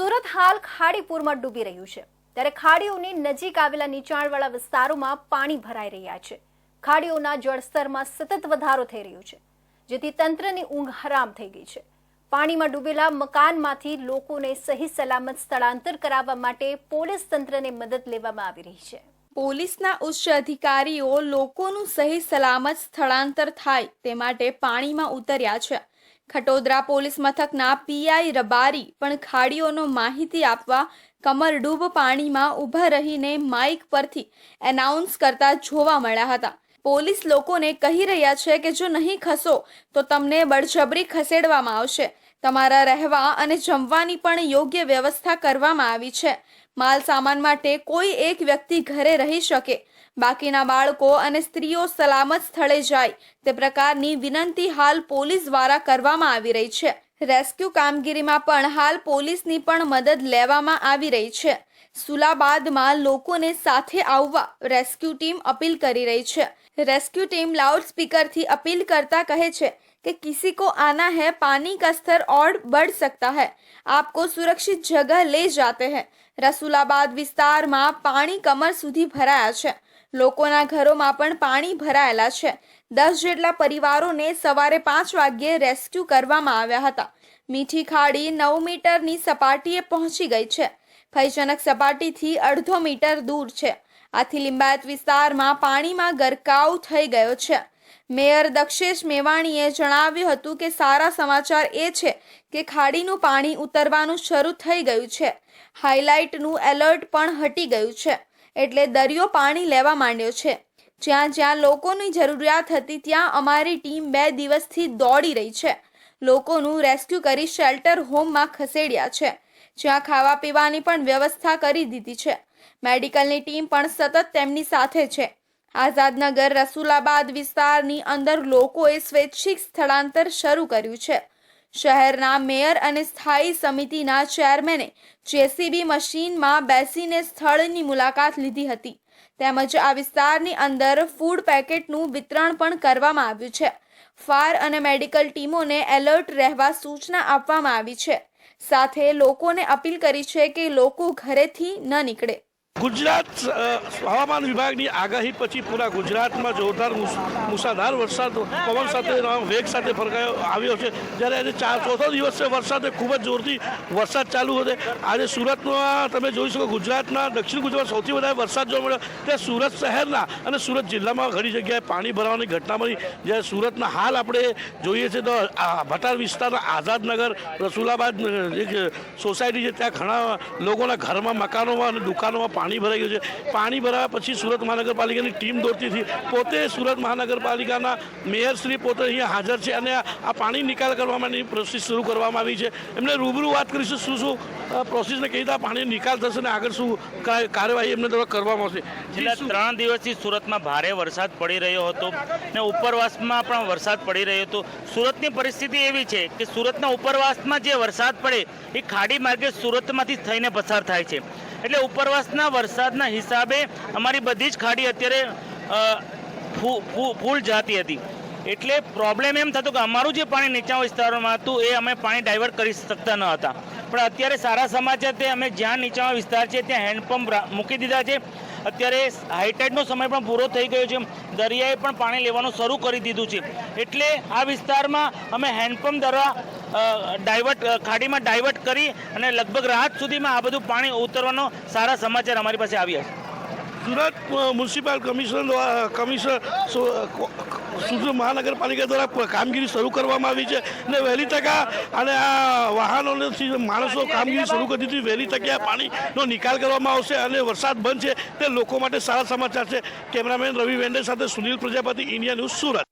સુરત હાલ ખાડીપુરમાં ડૂબી રહ્યું છે. ત્યારે ખાડીઓની નજીક આવેલા નીચાણવાળા વિસ્તારોમાં પાણી ભરાઈ રહ્યા છે. ખાડીઓના જળસ્તરમાં સતત વધારો થઈ રહ્યો છે, જેથી તંત્રની ઊંઘ હરામ થઈ ગઈ છે. પાણીમાં ડૂબેલા મકાનમાંથી લોકોને સહી સલામત સ્થળાંતર કરાવવા માટે પોલીસ તંત્રને મદદ લેવામાં આવી રહી છે. પોલીસના ઉચ્ચ અધિકારીઓ લોકોનું સહી સલામત સ્થળાંતર થાય તે માટે પાણીમાં ઉતર્યા છે. ખટોદરા પોલીસ મથકના પીઆઈ રબારી પણ ખાડીઓનો માહિતી આપવા કમરડૂબ પાણીમાં ઊભા રહીને માઇક પરથી એનાઉન્સ કરતા જોવા મળ્યા હતા. પોલીસ લોકોને કહી રહ્યા છે કે જો નહીં ખસો, તો તમને બળજબરી ખસેડવામાં આવશે. તમારા રહેવા અને જમવાની પણ યોગ્ય વ્યવસ્થા કરવામાં આવી છે. માલ સામાન માટે કોઈ એક વ્યક્તિ ઘરે રહી શકે. બાકીના બાળકો અને સ્ત્રીઓ સલામત સ્થળે જાય. તે પ્રકારની વિનંતી હાલ પોલીસ દ્વારા કરવામાં આવી રહી છે. રેસ્ક્યુ કામગીરીમાં પણ હાલ પોલીસની પણ મદદ લેવામાં આવી રહી છે. સુલાબાદમાં લોકોને સાથે આવવા રેસ્ક્યુ ટીમ અપીલ કરી રહી છે રેસ્ક્યુ ટીમ લાઉડ સ્પીકરથી અપીલ કરતા કહે છે कि किसी को आना है पानी का स्तर और बढ़ सकता है आपको सुरक्षित जगह ले जाते हैं રસુલાબાદ વિસ્તારમાં પાણી કમર સુધી ભરાયા છે લોકોના ઘરોમાં પણ પાણી ભરાયેલા છે દસ જેટલા પરિવારોને સવારે પાંચ વાગ્યે રેસ્ક્યુ કરવામાં આવ્યા હતા મીઠી ખાડી નવ મીટરની સપાટીએ પહોંચી ગઈ છે ભયજનક સપાટીથી અડધો મીટર દૂર છે. આથી લિંબાયત વિસ્તારમાં પાણીમાં ગરકાવ થઈ ગયો છે. મેયર દક્ષેશ મેવાણીએ જણાવ્યું હતું કે સારા સમાચાર એ છે કે ખાડીનું પાણી ઉતરવાનું શરૂ થઈ ગયું છે. હાઇલાઇટનું એલર્ટ પણ હટી ગયું છે. એટલે દરિયો પાણી લેવા માંડ્યો છે. જ્યાં જ્યાં લોકોની જરૂરિયાત હતી ત્યાં અમારી ટીમ બે દિવસથી દોડી રહી છે. લોકોનું રેસ્ક્યુ કરી શેલ્ટર હોમમાં ખસેડ્યા છે. જ્યાં ખાવા પીવાની પણ વ્યવસ્થા કરી દીધી છે. મેડિકલની ટીમ પણ સતત તેમની સાથે છે. આઝાદનગર, રસુલાબાદ વિસ્તારની અંદર લોકોએ સ્વૈચ્છિક સ્થળાંતર શરૂ કર્યું છે. શહેરના મેયર અને સ્થાયી સમિતિના ચેરમેને જેસીબી મશીનમાં બેસીને સ્થળની મુલાકાત લીધી હતી. તેમજ આ વિસ્તારની અંદર ફૂડ પેકેટનું વિતરણ પણ કરવામાં આવ્યું છે. ફાયર અને મેડિકલ ટીમોને એલર્ટ રહેવા સૂચના આપવામાં આવી છે. સાથે લોકોને અપીલ કરી છે કે લોકો ઘરેથી ન નીકળે. ગુજરાત હવામાન વિભાગની આગાહી પછી પૂરા ગુજરાતમાં જોરદાર મુસાધાર વરસાદ, પવન સાથે વેગ સાથે ફરકાયો, આવ્યો છે. જ્યારે આજે ચાર, ચોથો દિવસ છે, વરસાદ ખૂબ જ જોરથી વરસાદ ચાલુ હતો. આજે સુરતમાં તમે જોઈ શકો ગુજરાતના, દક્ષિણ ગુજરાતમાં સૌથી વધારે વરસાદ જોવા મળ્યો. ત્યાં સુરત શહેરના અને સુરત જિલ્લામાં ઘણી જગ્યાએ પાણી ભરાવાની ઘટના મળી જ્યારે સુરતના હાલ આપણે જોઈએ છે તો ભટાર વિસ્તારના આઝાદનગર, રસુલાબાદ સોસાયટી છે, ત્યાં ઘણા લોકોના ઘરમાં મકાનોમાં અને દુકાનોમાં પાણી ભરાઈ ગયું છે. પાણી ભરાયા પછી સુરત મહાનગરપાલિકાની ટીમ દોડતી હતી. પોતે સુરત મહાનગરપાલિકાના મેયરશ્રી પોતે અહીંયા હાજર છે અને આ પાણી નિકાલ કરવા માટેની પ્રોસેસ શરૂ કરવામાં આવી છે. એમને રૂબરૂ વાત કરીશું શું શું પ્રોસેસને કઈ રીતે પાણી નિકાલ થશે અને આગળ શું કાર્યવાહી એમને દ્વારા કરવામાં આવશે. છેલ્લા ત્રણ દિવસથી સુરતમાં ભારે વરસાદ પડી રહ્યો હતો ને ઉપરવાસમાં પણ વરસાદ પડી રહ્યો હતો. સુરતની પરિસ્થિતિ એવી છે કે સુરતના ઉપરવાસમાં જે વરસાદ પડે એ ખાડી માર્ગે સુરતમાંથી થઈને પસાર થાય છે. એટલે ઉપરવાસના વરસાદના હિસાબે અમારી બધી જ ખાડી અત્યારે ફૂલ જાતી હતી. એટલે પ્રોબ્લેમ એમ થતો કે અમારું જે પાણી નીચા વિસ્તારોમાં હતું, એ અમે પાણી ડાયવર્ટ કરી શકતા ન હતા. પણ અત્યારે સારા સમાચાર તે અમે જ્યાં નીચાણો વિસ્તાર છે, ત્યાં હેન્ડપંપ મૂકી દીધા છે. અત્યારે હાઈટાઈડનો સમય પણ પૂરો થઈ ગયો છે. દરિયાએ પણ પાણી લેવાનું શરૂ કરી દીધું છે. એટલે આ વિસ્તારમાં અમે હેન્ડપંપ દ્વારા ડાયવર્ટ ખાડીમાં ડાયવર્ટ કરી અને લગભગ રાત સુધીમાં આ બધું પાણી ઉતરવાનો સારા સમાચાર અમારી પાસે આવ્યા છે. સુરત મ્યુનિસિપલ કમિશનર દ્વારા, કમિશનર સુરત મહાનગરપાલિકા દ્વારા કામગીરી શરૂ કરવામાં આવી છે અને વહેલી તકે અને આ વાહનોને માણસો કામગીરી શરૂ કરી દીધી. વહેલી તકે આ પાણીનો નિકાલ કરવામાં આવશે અને વરસાદ બંધ છે તે લોકો માટે સારા સમાચાર છે. કેમેરામેન રવિ વેન્ડે સાથે સુનિલ પ્રજાપતિ, ઇન્ડિયા ન્યૂઝ સુરત.